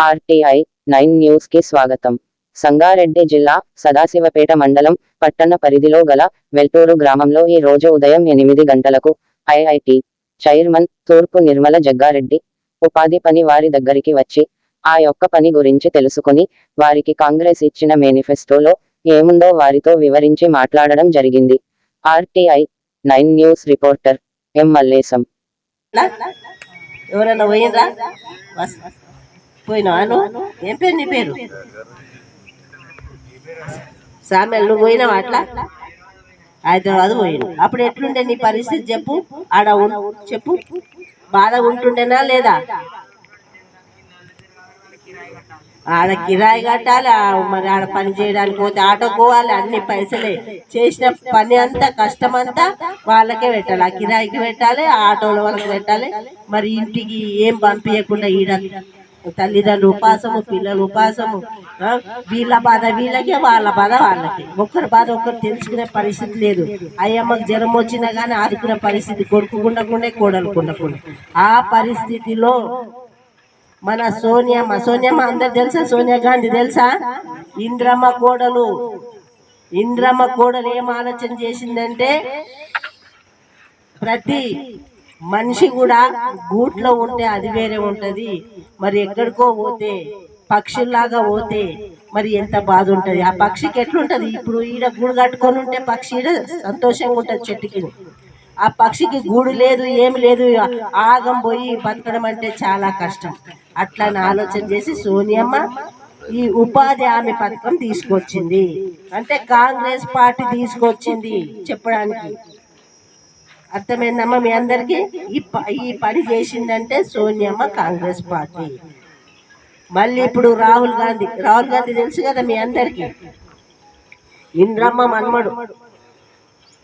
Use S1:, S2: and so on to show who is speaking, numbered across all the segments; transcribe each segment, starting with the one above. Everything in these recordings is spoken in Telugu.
S1: ఆర్టీఐ నైన్ న్యూస్కి స్వాగతం. సంగారెడ్డి జిల్లా సదాశివపేట మండలం పట్టణ పరిధిలో గల వెల్టూరు గ్రామంలో ఈ రోజు ఉదయం ఎనిమిది గంటలకు ఐఐటి చైర్మన్ తూర్పు నిర్మల జగ్గారెడ్డి ఉపాధి పని వారి దగ్గరికి వచ్చి ఆ యొక్క పని గురించి తెలుసుకుని వారికి కాంగ్రెస్ ఇచ్చిన మేనిఫెస్టోలో ఏముందో వారితో వివరించి మాట్లాడడం జరిగింది. RTI nine news reporter M Mallesham.
S2: ఎవరైనా పోయినరా పోయినావాను? ఏం పేరు నీ పేరు? సామెల్ నువ్వు పోయినావు అట్లా? హైదరాబాద్ పోయిన. అప్పుడు ఎట్లుండే నీ పరిస్థితి చెప్పు. ఆడ చెప్పు. బాధ ఉంటుండేనా లేదా? ఆడ కిరాయి కట్టాలి మరి ఆడ పని చేయడానికి పోతే ఆటో పోవాలి అన్ని పైసలే. చేసిన పని అంతా కష్టం అంతా వాళ్ళకే పెట్టాలి. ఆ కిరాయికి పెట్టాలి ఆ ఆటోల వాళ్ళకి పెట్టాలి. మరి ఇంటికి ఏం పంపించకుండా ఈడ తల్లిదండ్రులు ఉపాసము పిల్లలు ఉపాసము వీళ్ళ బాధ వీళ్ళకే వాళ్ళ బాధ వాళ్ళకి. ఒక్కరి బాధ ఒక్కరు తెలుసుకునే పరిస్థితి లేదు. అయ్యమ్మకు జ్వరం వచ్చినా కానీ ఆదుకునే పరిస్థితి కొడుకు ఉండకుండా కోడలు ఉండకుండా. ఆ పరిస్థితిలో మన సోనియమ్మ సోనియమ్మ అందరు తెలుసా? సోనియా గాంధీ తెలుసా? ఇంద్రమ్మ కోడలు. ఇంద్రమ్మ కోడలు ఏం ఆలోచన చేసిందంటే ప్రతి మనిషి కూడా గూట్లో ఉంటే అది వేరే ఉంటుంది. మరి ఎక్కడికో పోతే పక్షుల్లాగా పోతే మరి ఎంత బాధ ఉంటుంది ఆ పక్షికి ఎట్లుంటుంది? ఇప్పుడు ఈడ గూడు కట్టుకొని ఉంటే పక్షి ఈడ సంతోషంగా ఉంటుంది చెట్టుకి. ఆ పక్షికి గూడు లేదు ఏమి లేదు ఆగం పోయి బతకడం అంటే చాలా కష్టం. అట్లా ఆలోచన చేసి సోనియమ్మ ఈ ఉపాధి హామీ పథకం తీసుకొచ్చింది. అంటే కాంగ్రెస్ పార్టీ తీసుకొచ్చింది చెప్పడానికి. అర్థమైందమ్మా మీ అందరికి? ఈ ఈ పని చేసిందంటే సోనియమ్మ కాంగ్రెస్ పార్టీ. మళ్ళీ ఇప్పుడు రాహుల్ గాంధీ. రాహుల్ గాంధీ తెలుసు కదా మీ అందరికి? ఇంద్రమ్మ మన్మడు.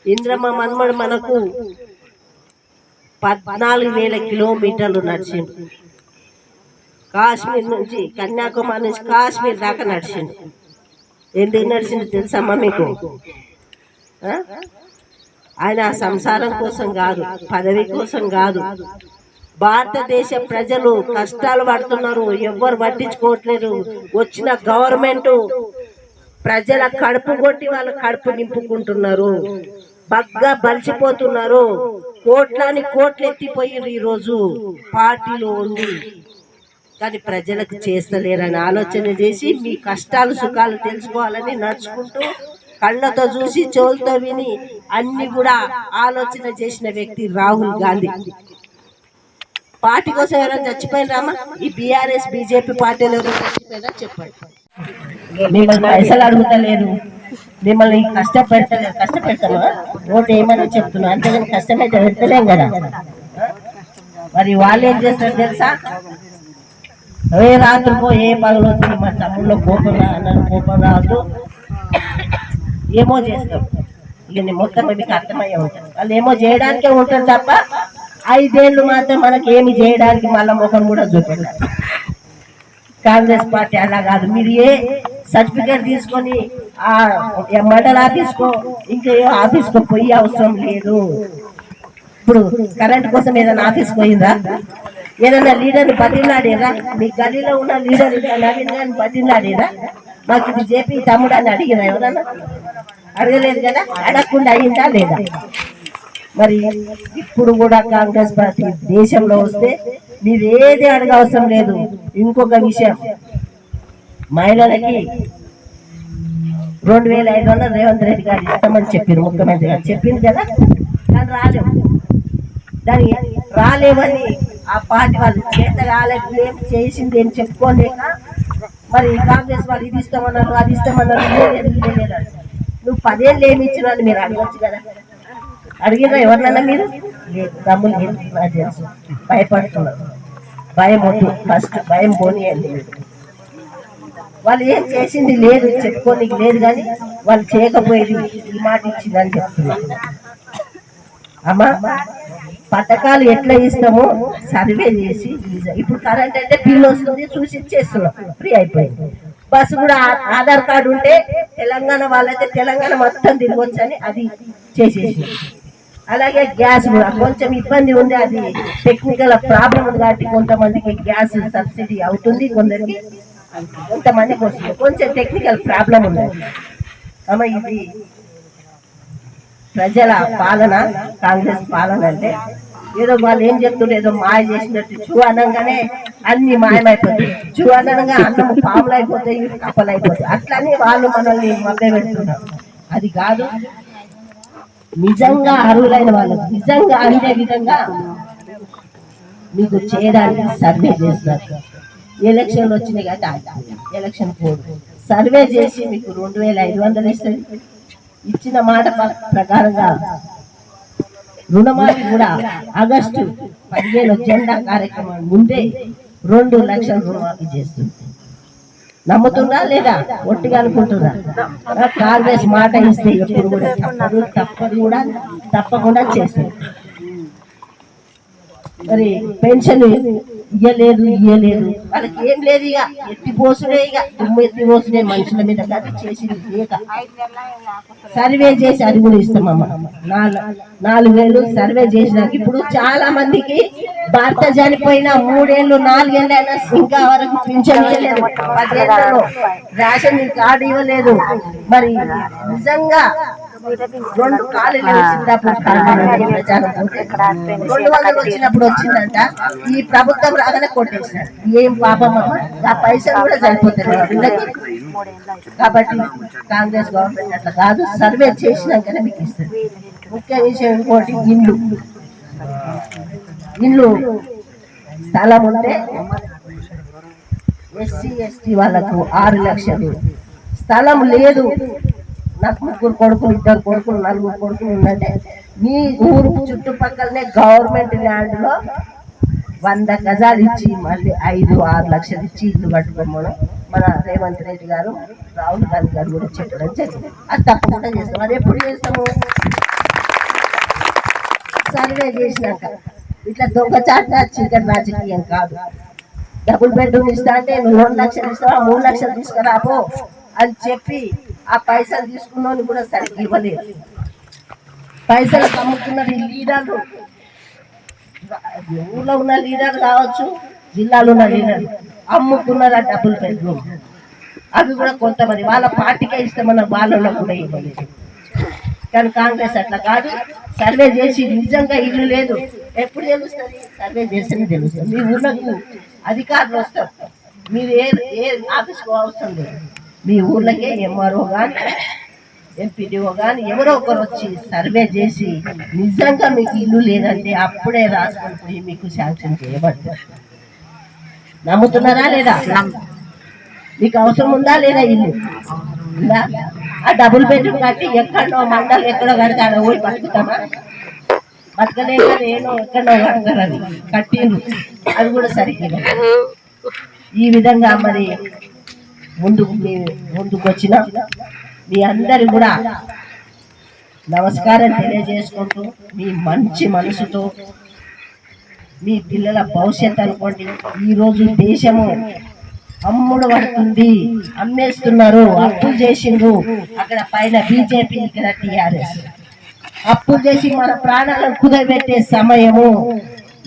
S2: ఇంద్రమ్మ మన్మడు మనకు పద్నాలుగు వేల కిలోమీటర్లు నడిచిండు. కాశ్మీర్ నుంచి కన్యాకుమారి నుంచి కాశ్మీర్ దాకా నడిచిండు. ఎందుకు నడిచిండు తెలుసమ్మా మీకు? ఆయన ఆ సంసారం కోసం కాదు పదవి కోసం కాదు. భారతదేశ ప్రజలు కష్టాలు పడుతున్నారు ఎవ్వరు పట్టించుకోవట్లేదు. వచ్చిన గవర్నమెంట్ ప్రజల కడుపు కొట్టి వాళ్ళ కడుపు నింపుకుంటున్నారు. బగ్గా బలిసిపోతున్నారు. కోట్లాని కోట్లు ఎత్తిపోయారు ఈరోజు. పార్టీలో ఉండి కానీ ప్రజలకు చేస్తలేరని ఆలోచన చేసి మీ కష్టాలు సుఖాలు తెలుసుకోవాలని నడుచుకుంటూ కళ్ళతో చూసి చెవులతో విని అన్ని కూడా ఆలోచన చేసిన వ్యక్తి రాహుల్ గాంధీ. పార్టీ కోసం ఎవరైనా చచ్చిపోయినామా ఈ బీఆర్ఎస్ బీజేపీ పార్టీలో చచ్చిపోయినా చెప్పండి. మిమ్మల్ని పైసలు అడుగుతలేదు. మిమ్మల్ని కష్టపెడతలేదు కష్టపెడతామా ఓటు ఏమని చెప్తున్నా అంతేగాని కష్టమైతే పెడతలేం కదా. మరి వాళ్ళు ఏం చేస్తారు తెలుసా? ఏ రాత్రికో ఏ పగలు వచ్చి మా తమ్ముళ్ళు కోపం రా అన్నారు కోపం రావద్దు ఏమో చేస్తాం. ఇక మొత్తం మీకు అర్థమయ్యే ఉంటారు. వాళ్ళు ఏమో చేయడానికే ఉంటారు తప్ప ఐదేళ్ళు మాత్రం మనకి ఏమి చేయడానికి మళ్ళీ ముఖం కూడా చూపెట్టారు. కాంగ్రెస్ పార్టీ అలా కాదు. మీరు ఏ సర్టిఫికేట్ తీసుకొని ఆ మండల ఆఫీస్కో ఇంకా ఏ ఆఫీస్కో పోయి అవసరం లేదు. ఇప్పుడు కరెంట్ కోసం ఏదైనా ఆఫీస్ పోయిందా? ఏదైనా లీడర్ బతిలాడేదా? మీ గల్లీలో ఉన్న లీడర్ నవీన్ గారిని మాకు ఇది జేపీ తమ్ముడు అని అడిగినా ఎవరన్నా? అడగలేదు కదా? అడగకుండా అయిందా లేదా? మరి ఇప్పుడు కూడా కాంగ్రెస్ పార్టీ దేశంలో వస్తే మీరు ఏది అడగవసరం లేదు. ఇంకొక విషయం. మహిళలకి రెండు వేల ఐదు వందలు రేవంత్ రెడ్డి గారు ఇస్తామని చెప్పారు ముఖ్యమంత్రి గారు. చెప్పింది కదా? కానీ రాలేవు. దాని రాలేవని ఆ పార్టీ వాళ్ళు చేత రాలేదు ఏం చేసింది ఏం చెప్పుకోలేక మరి కాంగ్రెస్ వాళ్ళు ఇది ఇస్తామన్నారు అది ఇస్తామన్నారు నువ్వు పదేళ్ళు ఏమి ఇచ్చిన అని మీరు అడగచ్చు కదా. అడిగినా ఎవరినైనా మీరు? లేదు డబ్బులు నాకు తెలుసు. భయపడుతున్నారు. భయం వద్దు. ఫస్ట్ భయం పోనీయండి వాళ్ళు ఏం చేసింది లేదు చెప్పుకోనికి లేదు కానీ వాళ్ళు చేయకపోయేది ఈ మాట ఇచ్చిందని చెప్తున్నారు. అమ్మా పథకాలు ఎట్లా ఇస్తామో సర్వే చేసి ఇప్పుడు కరెంట్ అంటే బిల్ వస్తుంది చూసి ఇచ్చేస్తున్నాం. ఫ్రీ అయిపోయింది. బస్సు కూడా ఆధార్ కార్డు ఉంటే తెలంగాణ వాళ్ళైతే తెలంగాణ మొత్తం తిరగొచ్చు అని అది చేసేసి అలాగే గ్యాస్ కూడా కొంచెం ఇబ్బంది ఉంది అది టెక్నికల్ ప్రాబ్లం ఉంది కాబట్టి కొంతమందికి గ్యాస్ సబ్సిడీ అవుతుంది కొందరికి కొంతమందికి వస్తుంది. కొంచెం టెక్నికల్ ప్రాబ్లం ఉంది. అమ్మ ఇది ప్రజల పాలన కాంగ్రెస్ పాలన అంటే ఏదో వాళ్ళు ఏం చెప్తుండ్రు ఏదో మాయ చేసినట్టు చూ అనగానే అన్ని మాయమైపోతాయి. చూ అనగా అన్నం పాములు అయిపోతాయి కప్పలు అయిపోతాయి వాళ్ళు మనల్ని మొదలు పెడుతున్నారు. అది కాదు. నిజంగా అర్హులైన వాళ్ళు నిజంగా అందే విధంగా మీకు చేయడానికి సర్వే చేస్తారు. ఎలక్షన్లు వచ్చినాయి కదా ఎలక్షన్ కోడ్ సర్వే చేసి మీకు రెండు వేల ఐదు వందలు ఇస్తుంది. ఇచ్చిన మాట ప్రకారంగా రుణమాఫీ కూడా ఆగస్టు పదిహేను జెండా కార్యక్రమం ముందే రెండు లక్షల రుణమాఫీ చేస్తుంది. నమ్ముతుందా లేదా? ఒట్టిగా అనుకుంటుందా కాంగ్రెస్ మాట ఇస్తే ఎప్పుడు కూడా తప్పదు తప్పదు కూడా తప్పకుండా చేస్తుంది. మరి పెన్షన్ ఇయ్యలేదు ఇయ్యలేదు. వాళ్ళకి ఏం లేదు ఇక. ఎత్తి పోసుడే ఇక. దుమ్ము ఎత్తి పోసుడే మనుషుల మీద కాదు చేసింది లేక సర్వే చేసి అది కూడా ఇస్తామమ్మ. నాలుగు నాలుగు వేలు సర్వే చేసినాక ఇప్పుడు చాలా మందికి భర్త చనిపోయిన మూడేళ్ళు నాలుగేళ్ళు అయినా ఇంకా వరకు పింఛన్ ఇవ్వలేదు. పదేళ్ళలో రేషన్ కార్డు ఇవ్వలేదు. మరి నిజంగా రెండు వచ్చినప్పుడు వందలు వచ్చినప్పుడు వచ్చిందంట. ఈ ప్రభుత్వం రాగానే కొట్టేసినారు. ఏం పాపమమ్మ? ఆ పైసలు కూడా సరిపోతాయి కాబట్టి కాంగ్రెస్ గవర్నమెంట్ అట్లా కాదు. సర్వే చేసినాకనే మీకు ఇస్తుంది ముఖ్య విషయం ఇంకోటి ఇండ్లు. ఇల్లు స్థలం ఉంటే ఎస్సీ ఎస్టీ వాళ్ళకు ఆరు లక్షలు. స్థలం లేదు. నాకు ముగ్గురు కొడుకులు ఇద్దరు కొడుకులు నలుగురు కొడుకులు ఉందంటే మీ ఊరు చుట్టుపక్కలనే గవర్నమెంట్ ల్యాండ్లో వంద గజాలు ఇచ్చి మళ్ళీ ఐదు ఆరు లక్షలు ఇచ్చి ఇల్లు కట్టుకోమని మన రేవంత్ రెడ్డి గారు రాహుల్ గాంధీ గారు కూడా చెప్పడం జరిగింది. అది తప్పకుండా చేస్తాం. అది ఎప్పుడు చేస్తాము? సర్వే చేసినాక. ఇట్లా దొంగచాట చికెన్ రాజకీయం కాదు. డబుల్ బెడ్రూమ్ ఇస్తా అంటే నువ్వు రెండు లక్షలు ఇస్తావా? మూడు లక్షలు తీసుకురాపో అది చెప్పి ఆ పైసలు తీసుకున్న కూడా సరిగ్గా ఇవ్వలేదు. పైసలు అమ్ముకున్నది లీడర్లు ఊళ్ళో ఉన్న లీడర్ కావచ్చు జిల్లాలో ఉన్న లీడర్ అమ్ముకున్నారు ఆ డబ్బులు బెడ్రూమ్ అవి కూడా కొంతమంది వాళ్ళ పార్టీకే ఇస్తామన్న వాళ్ళలో కూడా ఇవ్వలేదు. కానీ కాంగ్రెస్ అట్లా కాదు. సర్వే చేసి నిజంగా ఇల్లు లేదు. ఎప్పుడు తెలుస్తుంది? సర్వే చేస్తేనే తెలుస్తుంది. మీ ఊళ్ళకు అధికారులు వస్తారు. మీరు ఏ ఏ ఆఫీస్కి అవసరం లేదు. మీ ఊర్లకే ఎంఆర్ఓ కానీ ఎంపీడీఓ కానీ ఎవరో ఒకరు వచ్చి సర్వే చేసి నిజంగా మీకు ఇల్లు లేదంటే అప్పుడే రాసుకొని పోయి మీకు శాంక్షన్ చేయబడుతుంది నమ్ముతున్నారా లేదా? మీకు అవసరం ఉందా లేదా ఇల్లు? ఉందా? ఆ డబుల్ బెడ్రూమ్ కట్టి ఎక్కడో మండలం ఎక్కడో కడితే ఆడ పోయి బతుకుతామా? బతకలేక నేను ఎక్కడో కడతారు అది. కట్టిండ్రు. అది కూడా సరిగ్గా ఈ విధంగా మరి ముందుకు మీ ముందుకు వచ్చిన మీ అందరి కూడా నమస్కారం తెలియజేసుకుంటూ మీ మంచి మనసుతో మీ పిల్లల భవిష్యత్తు అనుకోండి. ఈ రోజు దేశము అమ్ముడు పడుతుంది అమ్మేస్తున్నారు అప్పులు చేసిండ్రు. అక్కడ పైన బీజేపీ ఇక్కడ టిఆర్ఎస్. అప్పులు చేసి మన ప్రాణాలను కుదరబెట్టే సమయము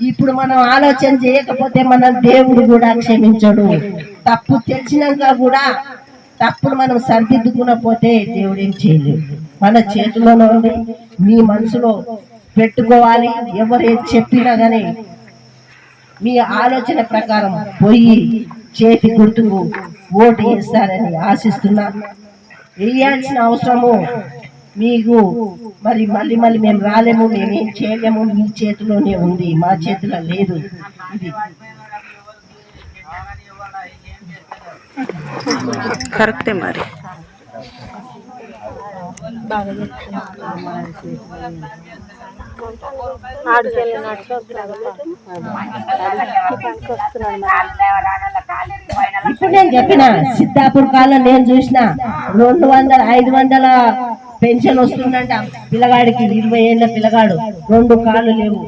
S2: ఇప్పుడు మనం ఆలోచన చేయకపోతే మన దేవుడు కూడా క్షమించడు. తప్పు తెలిసినాక కూడా తప్పుడు మనం సరిదిద్దుకునపోతే దేవుడు ఏం చేయలేదు మన చేతిలోనే ఉంది. మీ మనసులో పెట్టుకోవాలి. ఎవరు చెప్పినా కానీ మీ ఆలోచన ప్రకారం పోయి చేతి గుర్తుకు ఓటు వేస్తారని ఆశిస్తున్నా. వేయాల్సిన అవసరము మీకు మరి మళ్ళీ మళ్ళీ మేము రాలేము మేమేం చేయలేము మీ చేతిలోనే ఉంది మా చేతిలో లేదు. ఇది.
S3: కరెక్టే మరి.
S2: ఇప్పుడు నేను చెప్పిన సిద్ధాపూర్ కాలం నేను చూసిన రెండు వందల ఐదు వందల పెన్షన్ వస్తుందంట. పిల్లగాడికి ఇరవై ఏళ్ళ పిల్లగాడు. రెండు కాళ్ళు లేవు.